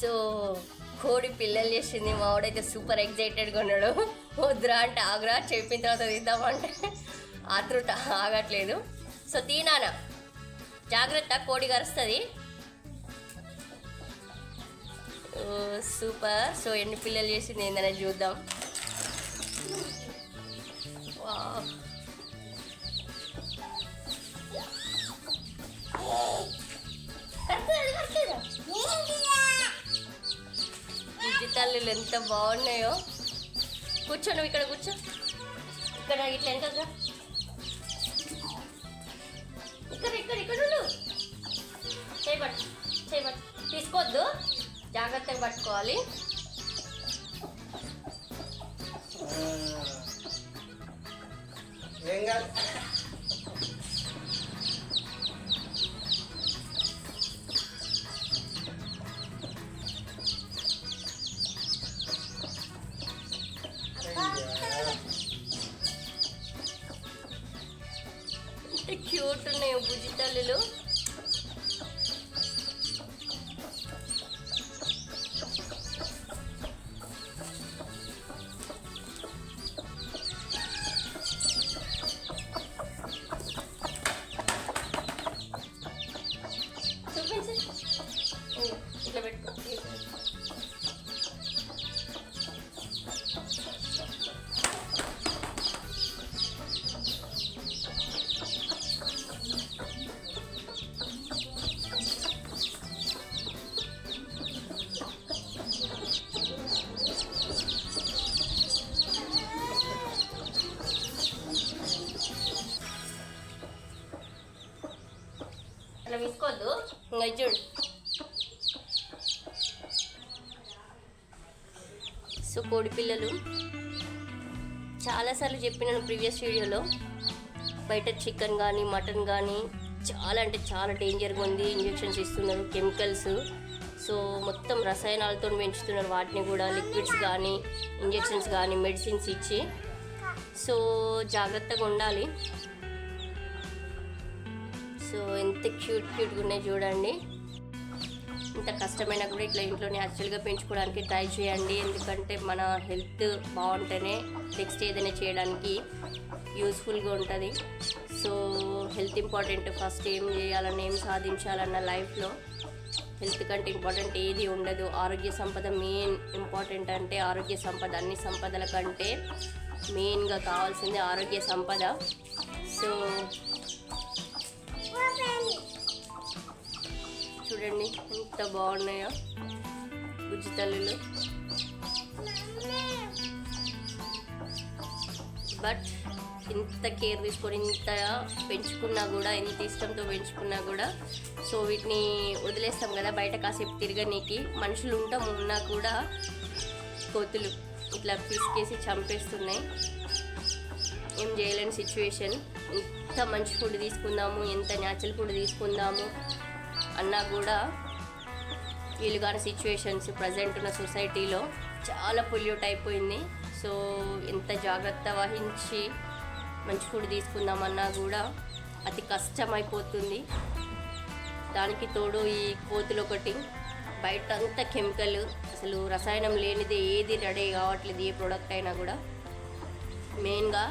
So కోడి పిల్లలు చేసింది మా వాడైతే సూపర్ ఎగ్జైటెడ్గా ఉన్నాడు. వద్దురా అంటే ఆగురా చెప్పిన తర్వాత తీద్దామంటే ఆతృత ఆగట్లేదు. సో తీనాన? జాగ్రత్త కోడి కరుస్తుంది. సూపర్. సో ఎన్ని పిల్లలు చేసింది ఏందనే చూద్దాం. వావ్. తల్లులు ఎంత బాగున్నాయో. కూర్చో నువ్వు ఇక్కడ కూర్చో. ఇక్కడ ఇట్లా ఎంత ఇక్కడ ఇక్కడ ఇక్కడ చేయబట్టు చేయబట్టు తీసుకోవద్దు. జాగ్రత్తగా పట్టుకోవాలి. ఏం కాదు. క్యూట్ ఉన్నాయి బుజ్జి తల్లులు. సో కోడి పిల్లలు చాలాసార్లు చెప్పినాను ప్రీవియస్ వీడియోలో. బయట చికెన్ కానీ మటన్ కానీ చాలా అంటే చాలా డేంజర్గా ఉంది ఇంజెక్షన్స్ ఇస్తున్నారు కెమికల్స్. సో మొత్తం రసాయనాలతో పెంచుతున్నారు వాటిని కూడా లిక్విడ్స్ కానీ ఇంజెక్షన్స్ కానీ మెడిసిన్స్ ఇచ్చి. సో జాగ్రత్తగా ఉండాలి. సో ఎంత క్యూట్ క్యూట్గా ఉన్నాయి చూడండి. ఇంత కష్టమైనా కూడా ఇట్లా ఇంట్లో న్యాచురల్గా పెంచుకోవడానికి ట్రై చేయండి. ఎందుకంటే మన హెల్త్ బాగుంటేనే నెక్స్ట్ ఏదైనా చేయడానికి యూస్ఫుల్గా ఉంటుంది. So health important. ఫస్ట్ ఏం చేయాలన్నా ఏం సాధించాలన్న లైఫ్లో హెల్త్ కంటే ఇంపార్టెంట్ ఏది ఉండదు. ఆరోగ్య సంపద మెయిన్ ఇంపార్టెంట్ అంటే ఆరోగ్య సంపద. అన్ని సంపదల కంటే మెయిన్గా కావాల్సింది ఆరోగ్య సంపద. సో చూడండి ఎంత బాగున్నాయో. బుజ్జి తల్లులు. బట్ ఇంత కేర్ తీసుకొని ఇంత పెంచుకున్నా కూడా ఎంత ఇష్టంతో పెంచుకున్నా కూడా సో వీటిని వదిలేస్తాం కదా బయట కాసేపు తిరగనీకి. మనుషులు ఉంటాం ఉన్నా కూడా కోతులు ఇట్లా పిసికేసి చంపేస్తున్నాయి. ఏం చేయలేని సిచ్యువేషన్ ఎంత మంచి ఫుడ్ తీసుకుందాము ఎంత న్యాచురల్ ఫుడ్ తీసుకుందాము. అన్నా కూడా వీళ్ళు కాని సిచ్యువేషన్స్ ప్రజెంట్ ఉన్న సొసైటీలో చాలా పొల్యూట్ అయిపోయింది సో ఎంత జాగ్రత్త వహించి మంచి ఫుడ్ తీసుకుందామన్నా కూడా అతి కష్టమైపోతుంది. దానికి తోడు ఈ కోతులు ఒకటి బయట అంతా కెమికల్ అసలు రసాయనం లేనిది ఏది రెడీ కావట్లేదు ఏ ప్రోడక్ట్ అయినా కూడా. మెయిన్గా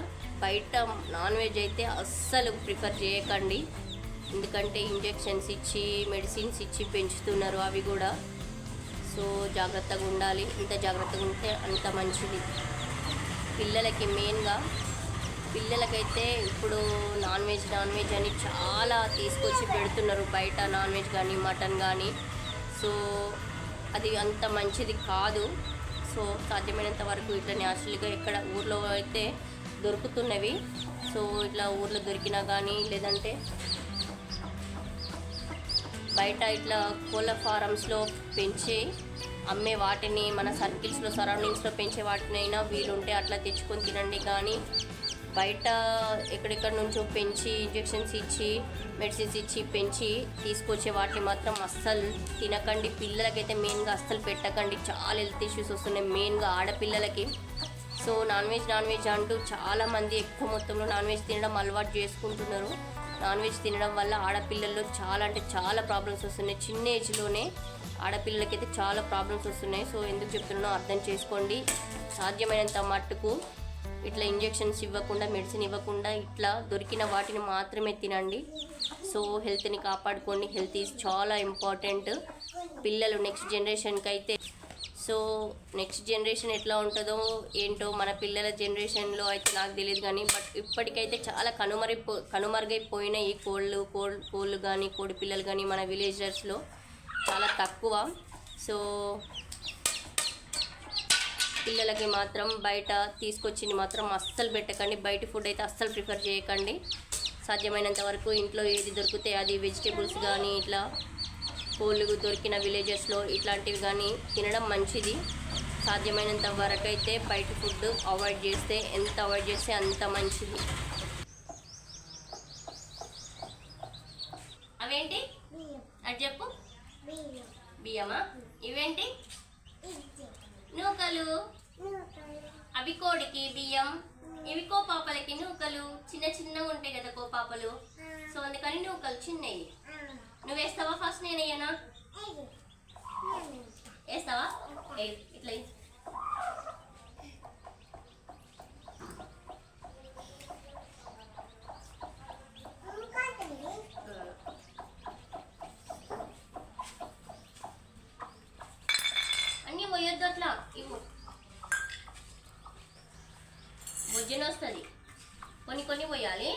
బయట నాన్ వెజ్ అయితే అస్సలు ప్రిఫర్ చేయకండి. ఎందుకంటే ఇంజెక్షన్స్ ఇచ్చి మెడిసిన్స్ ఇచ్చి పెంచుతున్నారు అవి కూడా. సో జాగ్రత్తగా ఉండాలి. ఎంత జాగ్రత్తగా ఉంటే అంత మంచిది. పిల్లలకి మెయిన్గా పిల్లలకైతే ఇప్పుడు నాన్ వెజ్ నాన్ వెజ్ అని చాలా తీసుకొచ్చి పెడుతున్నారు. బయట నాన్ వెజ్ కానీ మటన్ కానీ. సో అది అంత మంచిది కాదు. సో సాధ్యమైనంత వరకు ఇట్లా న్యాచురల్గా ఎక్కడ ఊర్లో అయితే దొరుకుతున్నవి. సో ఇట్లా ఊర్లో దొరికినా కానీ లేదంటే బయట ఇట్లా కోళ్ళ ఫారమ్స్లో పెంచి అమ్మే వాటిని మన సర్కిల్స్లో సరౌండింగ్స్లో పెంచే వాటినైనా వీలుంటే అట్లా తెచ్చుకొని తినండి. కానీ బయట ఎక్కడెక్కడ నుంచో పెంచి ఇంజెక్షన్స్ ఇచ్చి మెడిసిన్స్ ఇచ్చి పెంచి తీసుకొచ్చే వాటిని మాత్రం అస్సలు తినకండి. పిల్లలకైతే మెయిన్గా అస్సలు పెట్టకండి. చాలా హెల్త్ ఇష్యూస్ వస్తున్నాయి మెయిన్గా ఆడపిల్లలకి. So non veg non veg అంటూ చాలామంది ఎక్కువ మొత్తంలో నాన్ వెజ్ తినడం అలవాటు చేసుకుంటున్నారు. నాన్ వెజ్ తినడం వల్ల ఆడపిల్లల్లో చాలా అంటే చాలా ప్రాబ్లమ్స్ వస్తున్నాయి. చిన్న ఏజ్లోనే ఆడపిల్లలకైతే చాలా ప్రాబ్లమ్స్ వస్తున్నాయి. సో ఎందుకు చెప్తున్నానో అర్థం చేసుకోండి. సాధ్యమైనంత మట్టుకు ఇట్లా ఇంజెక్షన్స్ ఇవ్వకుండా మెడిసిన్ ఇవ్వకుండా ఇట్లా దొరికిన వాటిని మాత్రమే తినండి. సో హెల్త్ని కాపాడుకోండి. హెల్త్ ఈజ్ చాలా ఇంపార్టెంట్. పిల్లలు నెక్స్ట్ జనరేషన్కి అయితే సో నెక్స్ట్ జనరేషన్ ఎట్లా ఉంటుందో ఏంటో మన పిల్లల జనరేషన్లో అయితే నాకు తెలియదు కానీ బట్ ఇప్పటికైతే చాలా కనుమరిపో కనుమరుగైపోయిన ఈ కోళ్ళు కోళ్ళు కోళ్ళు కానీ కోడి పిల్లలు కానీ మన విలేజర్స్లో చాలా తక్కువ. సో పిల్లలకి మాత్రం బయట తీసుకొచ్చింది మాత్రం అస్సలు పెట్టకండి. బయట ఫుడ్ అయితే అస్సలు ప్రిఫర్ చేయకండి. సాధ్యమైనంత వరకు ఇంట్లో ఏది దొరికితే అది వెజిటేబుల్స్ కానీ ఇట్లా కోళ్ళు దొరికిన విలేజెస్లో ఇట్లాంటివి కానీ తినడం మంచిది. సాధ్యమైనంత వరకు అయితే బయట ఫుడ్ అవాయిడ్ చేస్తే ఎంత అవాయిడ్ చేస్తే అంత మంచిది. అవేంటి? అది చెప్పు. బియ్యమా? ఇవేంటి? నూకలు. అవి కోడికి బియ్యం ఇవి కోపాపలకి నూకలు. చిన్న చిన్నగా ఉంటాయి కదా కోపాపలు. సో అందుకని నూకలు చిన్నవి. నువ్వు వేస్తావా ఫస్ట్ నేను వేయనా? వేస్తావా? ఇట్లా ఇ- అన్నీ పోయొద్దు అట్లా ఇవ్వు. భోజనం వస్తుంది. కొన్ని కొన్ని పోయాలి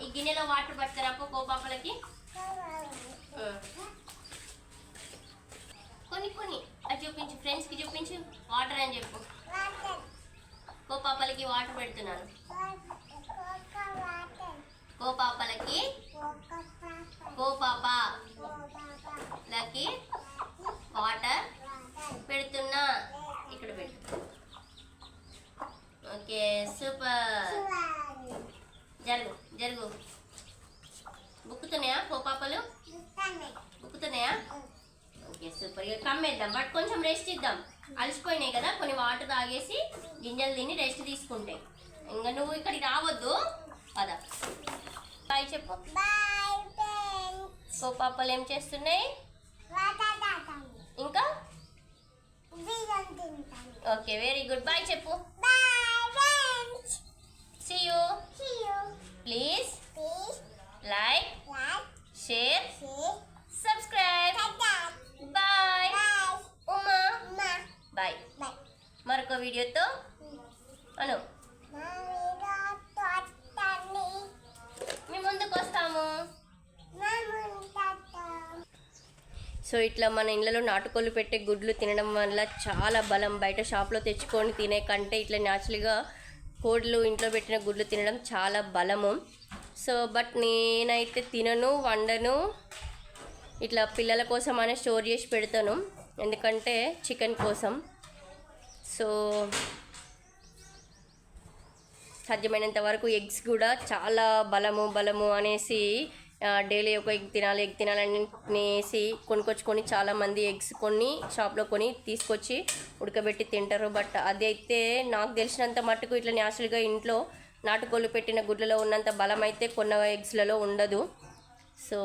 ఈ గిన్నెలో వాటర్ పడతారా కోపాపలకి. కొన్ని కొన్ని అది చూపించు ఫ్రెండ్స్కి చూపించు. వాటర్ అని చెప్పు. కోపాపలకి వాటర్ పెడుతున్నాను. కోపాపలకి కోపాప లకి వాటర్ పెడుతున్నా. ఇక్కడ పెట్టు. Okay super. జరుగు జరుగు. బుక్కుతున్నాయా కోపాపలు బుక్కుతున్నాయా ఓకే సూపర్. ఇక కమ్మేద్దాం బట్ కొంచెం రెస్ట్ ఇద్దాం. అలసిపోయినాయి కదా కొన్ని వాటర్ తాగేసి గింజలు తిని రెస్ట్ తీసుకుంటాయి ఇంకా నువ్వు ఇక్కడికి రావద్దు. పద. బాయ్ చెప్పు. కోపాపలు ఏం చేస్తున్నాయి? ఇంకా? ఓకే వెరీ గుడ్ బాయ్ చెప్పు. సీ యూ సో ఇట్లా మన ఇళ్ళలో నాటుకోళ్ళు పెట్టే గుడ్లు తినడం వల్ల చాలా బలం. బయట షాప్లో తెచ్చుకొని తినే కంటే ఇట్లా న్యాచురల్గా కోళ్ళు ఇంట్లో పెట్టిన గుడ్లు తినడం చాలా బలము. సో బట్ నేనైతే తినను వండను. ఇట్లా పిల్లల కోసం అనే స్టోర్ చేసి పెడతాను. ఎందుకంటే చికెన్ కోసం. సో సాధ్యమైనంత వరకు ఎగ్స్ కూడా చాలా బలము బలము అనేసి డైలీ ఒక ఎగ్ తినాలి ఎగ్ తినాలనేసి కొనుక్కొచ్చుకొని చాలామంది ఎగ్స్ కొన్ని షాప్లో కొని తీసుకొచ్చి ఉడకబెట్టి తింటారు. బట్ అది అయితే నాకు తెలిసినంత మట్టుకు ఇట్లా న్యాచురల్గా ఇంట్లో నాటుకోళ్ళు పెట్టిన గుడ్లలో ఉన్నంత బలం అయితే కొన్న ఎగ్స్లలో ఉండదు. సో